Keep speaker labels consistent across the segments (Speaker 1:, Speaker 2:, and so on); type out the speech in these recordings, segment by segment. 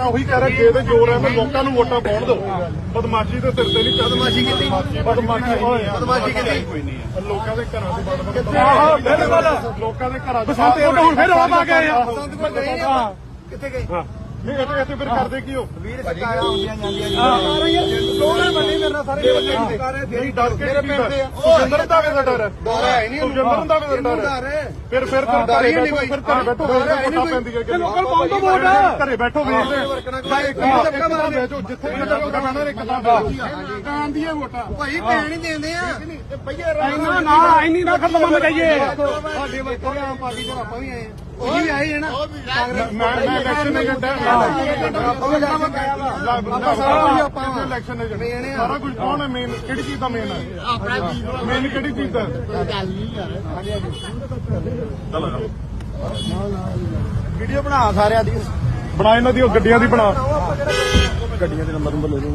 Speaker 1: ਮੈਂ ਉਹੀ ਕਹਿ ਰਿਹਾ ਜੇ ਤੇ ਜੋਰ ਹੈ ਮੈਂ ਲੋਕਾਂ ਨੂੰ ਵੋਟਾਂ ਪਾਉਣ ਦਿਓ। ਬਦਮਾਸ਼ੀ ਦੇ ਸਿਰ ਤੇ ਨਹੀਂ ਬਦਮਾਸ਼ੀ ਕੀਤੀ? ਬਦਮਾਸ਼ੀ ਹੋਏ ਬਦਮਾਸ਼ੀ ਕੀਤੀ? ਕੋਈ ਨਹੀਂ ਲੋਕਾਂ ਦੇ ਘਰਾਂ ਦੇ ਵੜ ਆਹੋ ਬਿਲਕੁਲ ਲੋਕਾਂ ਦੇ ਘਰਾਂ ਦੇ
Speaker 2: ਹੁਣ ਫਿਰ ਰੌਲਾ ਪਾ ਕੇ ਆਏ ਆ।
Speaker 3: ਕਿੱਥੇ ਗਏ?
Speaker 1: ਹਾਂ। ਨਹੀਂ ਇੱਥੇ ਇੱਥੇ ਫਿਰ ਕਰਦੇ ਕੀ ਹੋ?
Speaker 3: ਵੀਰ ਸਰਕਾਰਾਂ ਆਉਂਦੀਆਂ ਜਾਂਦੀਆਂ ਲੋੜੇ ਬੰਦੇ ਮੇਰੇ ਨਾਲ ਸਾਰੇ ਸਰਕਾਰੇ
Speaker 1: ਨਹੀਂ ਡਰ ਕੇ ਸੁਖਿੰਦਰ ਦਾ। ਵੀ ਡਰ ਹੈ
Speaker 3: ਡਰ ਹੈ ਨਹੀਂ
Speaker 1: ਸੁਖਿੰਦਰ ਦਾ ਵੀ ਡਰ ਫਿਰ ਫਿਰ ਫਿਰ ਘਰੇ ਬੈਠੋ ਫਿਰ ਘਰੇ ਬੈਠੋ ਵੋਟਾਂ ਪੈਂਦੀਆਂ ਕਿ
Speaker 2: ਲੋਕਲ ਪਾਉਣ ਤੋਂ ਵੋਟ
Speaker 1: ਘਰੇ ਬੈਠੋ ਵੇਖਦੇ ਇੱਕ ਤਾਂ ਬੈਠੋ ਜਿੱਥੇ ਵੀ ਵੋਟਾਂ ਪੈਣਾ ਇੱਕ ਤਾਂ ਬੈਠੋ ਕਾਂ ਦੀਆਂ ਵੋਟਾਂ।
Speaker 3: ਭਾਈ ਪੈਣ ਹੀ ਦਿੰਦੇ ਆ।
Speaker 1: ਪਈਏ
Speaker 2: ਇੰਨਾ ਨਾ ਇੰਨੀ ਨਾ ਖਤਮ ਮੰਨ ਜਾਈਏ
Speaker 3: ਸਾਡੇ ਆਮ ਪਾਰਟੀ ਤੋਂ ਆਪਾਂ ਵੀ ਆਏ ਆ। ਉਹ ਵੀ ਆਏ ਹੈ ਨਾ।
Speaker 1: ਮੈਂ ਮੈਂ ਇਲੈਕਸ਼ਨ ਏਜੰਟ ਹਾਂ।
Speaker 3: ਆਪਾਂ ਵੀ ਜਾਣਾ
Speaker 1: ਆਪਾਂ ਸਾਰਾ ਕੁਝ ਆਪਾਂ ਇਲੈਕਸ਼ਨ ਏਜੰਟ ਸਾਰਾ ਕੁਝ ਕੌਣ ਹੈ ਮੇਨ ਕਿਹੜੀ ਚੀਜ਼ ਦਾ ਮੇਨ ਹੈ। ਮੇਨ ਕਿਹੜੀ ਚੀਜ਼ ਦਾ?
Speaker 3: ਵੀਡੀਓ ਬਣਾ ਸਾਰਿਆਂ ਦੀ।
Speaker 1: ਬਣਾ ਇਹਨਾਂ ਦੀ ਉਹ ਗੱਡੀਆਂ ਦੀ ਬਣਾ।
Speaker 3: ਗੱਡੀਆਂ ਦੇ ਨੰਬਰ ਨੰਬਰ ਲੈ ਲਓ।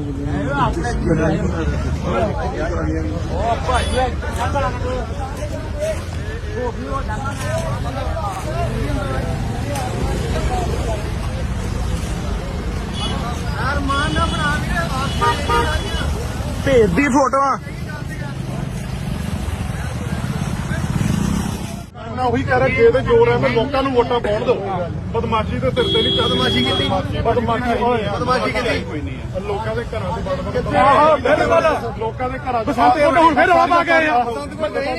Speaker 3: ਭੇਜਦੀ ਫੋਟੋਆਂ।
Speaker 1: ਮੈਂ ਉਹੀ ਕਹਿ ਰਿਹਾ ਜੇ ਤੇ ਜੋਰ ਹੈ ਮੈਂ ਲੋਕਾਂ ਨੂੰ ਵੋਟਾਂ ਪਾਉਣ ਦਿਓ। ਬਦਮਾਸ਼ੀ ਦੇ ਸਿਰ ਤੇ ਨਹੀਂ ਬਦਮਾਸ਼ੀ ਕੀਤੀ? ਬਦਮਾਸ਼ੀ ਹੋਏ
Speaker 3: ਬਦਮਾਸ਼ੀ ਕੀਤੀ?
Speaker 1: ਕੋਈ ਨਹੀਂ ਲੋਕਾਂ ਦੇ ਘਰਾਂ ਦੇ ਵੜ ਵੜ
Speaker 2: ਆਹੋ ਬਿਲਕੁਲ
Speaker 1: ਲੋਕਾਂ ਦੇ ਘਰਾਂ ਦੇ
Speaker 2: ਹੁਣ ਫਿਰ ਰੌਲਾ ਪਾ ਕੇ ਆਏ ਆ।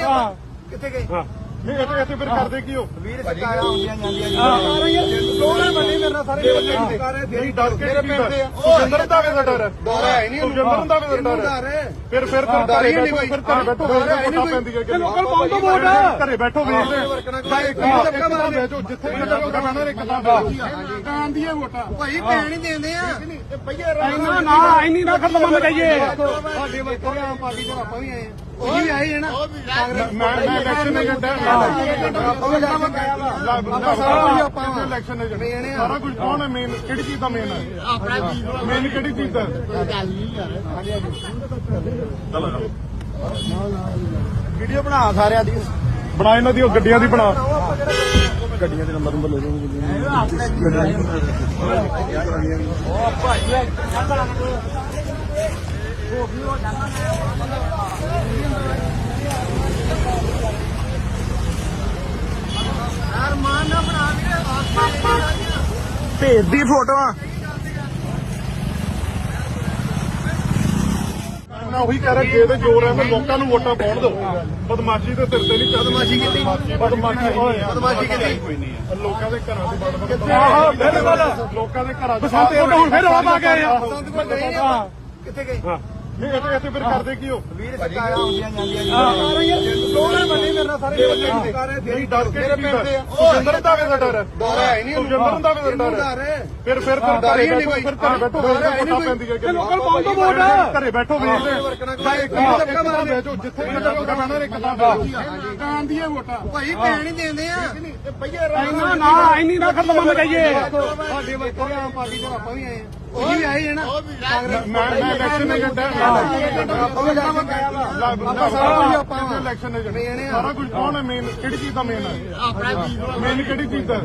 Speaker 1: ਹਾਂ।
Speaker 3: ਕਿੱਥੇ ਗਏ?
Speaker 1: ਹਾਂ। ਨਹੀਂ ਇੱਥੇ ਇੱਥੇ ਫਿਰ ਕਰਦੇ ਕੀ ਹੋ?
Speaker 3: ਵੀਰ ਸਰਕਾਰਾਂ ਆਉਂਦੀਆਂ ਜਾਂਦੀਆਂ ਲੋੜੇ ਬੰਦੇ ਮੇਰੇ ਨਾਲ ਸਾਰੇ ਸਰਕਾਰੇ
Speaker 1: ਨਹੀਂ ਡਰ ਕੇ ਕੀ ਕੀਤਾ ਸੁਖਿੰਦਰ ਦਾ ਵੀ ਡਰ ਹੈ।
Speaker 3: ਡਰ ਹੈ ਨਹੀਂ
Speaker 1: ਸੁਖਿੰਦਰ ਦਾ ਵੀ ਡਰ ਹੈ।
Speaker 3: ਡਰ ਹੈ।
Speaker 1: ਫਿਰ ਫਿਰ ਫਿਰ ਘਰੇ ਬੈਠੋ। ਫਿਰ ਘਰੇ ਬੈਠੋ। ਵੋਟਾਂ ਪੈਂਦੀਆਂ ਕਿ
Speaker 2: ਲੋਕਲ ਪਾਉਣ ਤੋਂ ਵੋਟ
Speaker 1: ਘਰੇ ਬੈਠੋ ਵੇਖਦੇ ਇੱਕ ਤਾਂ ਬੈਠੋ ਜਿੱਥੇ ਵੀ ਵੋਟਾਂ ਪੈਣਾ ਇੱਕ ਤਾਂ ਬੈਠੋ। ਕਾਂ ਦੀਆਂ ਵੋਟਾਂ।
Speaker 3: ਭਾਈ ਪੈਣ ਹੀ ਦਿੰਦੇ ਆ।
Speaker 1: ਪਈਏ
Speaker 2: ਇੰਨਾ ਨਾ ਇੰਨੀ ਨਾ ਖਤਮ ਮੰਨ ਜਾਈਏ।
Speaker 3: ਸਾਡੇ ਵਰਕਰ ਪਾਰਟੀ ਤੋਂ ਆਪਾਂ ਵੀ ਆਏ ਆ। ਵੀ ਆਏ ਹੈ ਨਾ।
Speaker 1: ਮੈਂ ਮੈਂ ਇਲੈਕਸ਼ਨ ਏਜੰਟ ਹਾਂ
Speaker 3: ਆਪਾਂ ਵੀ ਜਾਣਾ
Speaker 1: ਆਪਾਂ ਸਾਰਾ ਕੁਝ ਆਪਾਂ ਇਲੈਕਸ਼ਨ ਏਜੰਟ ਸਾਰਾ ਕੁਝ ਕੌਣ ਹੈ ਮੇਨ ਕਿਹੜੀ ਚੀਜ਼ ਦਾ ਮੇਨ ਹੈ? ਮੇਨ ਕਿਹੜੀ ਚੀਜ਼ ਦਾ?
Speaker 3: ਵੀਡੀਓ ਬਣਾ ਸਾਰਿਆਂ ਦੀ।
Speaker 1: ਬਣਾ ਇਹਨਾਂ ਦੀ ਉਹ ਗੱਡੀਆਂ ਦੀ ਬਣਾ।
Speaker 3: ਗੱਡੀਆਂ ਦੇ ਨੰਬਰ ਨੰਬਰ ਲੈ ਲਓ। ਭੇਜਦੀ ਫੋਟੋਆਂ।
Speaker 1: ਮੈਂ ਉਹੀ ਕਹਿ ਰਿਹਾ ਜੇ ਤੇ ਜੋਰ ਹੈ ਮੈਂ ਲੋਕਾਂ ਨੂੰ ਵੋਟਾਂ ਪਾਉਣ ਦਿਓ। ਬਦਮਾਸ਼ੀ ਦੇ ਸਿਰ ਤੇ ਨਹੀਂ ਬਦਮਾਸ਼ੀ ਕੀਤੀ। ਬਦਮਾਸ਼ੀ ਹੋਏ
Speaker 3: ਬਦਮਾਸ਼ੀ ਕੀਤੀ।
Speaker 1: ਕੋਈ ਨਹੀਂ ਲੋਕਾਂ ਦੇ ਘਰਾਂ ਦੇ ਵੜ ਵੜ
Speaker 2: ਆਹੋ ਬਿਲਕੁਲ
Speaker 1: ਲੋਕਾਂ ਦੇ ਘਰਾਂ ਦੇ
Speaker 2: ਬਸੰਤ ਹੁਣ ਫਿਰ ਰੌਲਾ ਪਾ ਕੇ ਆਏ ਆ।
Speaker 3: ਕਿੱਥੇ ਗਏ?
Speaker 1: ਹਾਂ। ਨਹੀਂ ਇੱਥੇ ਇੱਥੇ ਫਿਰ ਕਰਦੇ ਕੀ ਹੋ?
Speaker 3: ਵੀਰ ਸਰਕਾਰਾਂ ਆਉਂਦੀਆਂ ਜਾਂਦੀਆਂ ਲੋੜੇ ਬੰਦੇ ਮੇਰੇ ਨਾਲ ਸਾਰੇ ਸਰਕਾਰੇ
Speaker 1: ਨਹੀਂ ਕੇ ਸੁਖਿੰਦਰ ਦਾ ਵੀ ਡਰ ਹੈ।
Speaker 3: ਡਰ ਹੈ ਨਹੀਂ
Speaker 1: ਸੁਖਿੰਦਰ ਦਾ ਵੀ ਡਰ ਹੈ।
Speaker 3: ਡਰ ਹੈ।
Speaker 1: ਫਿਰ ਫਿਰ ਫਿਰ ਘਰੇ ਬੈਠੋ। ਫਿਰ ਘਰੇ ਬੈਠੋ। ਵੋਟਾਂ ਪੈਂਦੀਆਂ ਕਿ
Speaker 2: ਲੋਕਲ ਪਾਉਣ ਤੋਂ ਵੋਟ
Speaker 1: ਘਰੇ ਬੈਠੋ। ਵੇਖਦੇ ਇੱਕ ਤਾਂ ਬੈਠੋ ਜਿੱਥੇ ਵੀ ਵੋਟਾਂ ਪੈਣਾ ਇੱਕ ਤਾਂ ਬੈਠੋ ਕਾਂ ਦੀਆਂ ਵੋਟਾਂ।
Speaker 3: ਭਾਈ ਪੈਣ ਹੀ ਦਿੰਦੇ ਆ।
Speaker 1: ਪਈਏ
Speaker 2: ਇੰਨਾ ਨਾ ਇੰਨੀ ਨਾ ਖਤਮ ਮੰਨ ਜਾਈਏ।
Speaker 3: ਸਾਡੇ ਵਰਕਰ ਆਮ ਪਾਰਟੀ ਤੋਂ ਆਪਾਂ ਵੀ ਆਏ ਆ। ਉਹ ਵੀ ਆਏ ਹੈ ਨਾ
Speaker 1: ਮੈਂ ਮੈਂ ਇਲੈਕਸ਼ਨ ਏਜੰਟ ਹਾਂ
Speaker 3: ਆਪਾਂ ਵੀ ਜਾਣਾ
Speaker 1: ਆਪਾਂ ਸਾਰਾ ਕੁਝ ਆਪਾਂ ਇਲੈਕਸ਼ਨ ਏਜੰਟ ਸਾਰਾ ਕੁਝ ਕੌਣ ਹੈ? ਮੇਨ ਕਿਹੜੀ ਚੀਜ਼ ਦਾ ਮੇਨ ਹੈ? ਮੇਨ ਕਿਹੜੀ ਚੀਜ਼ ਦਾ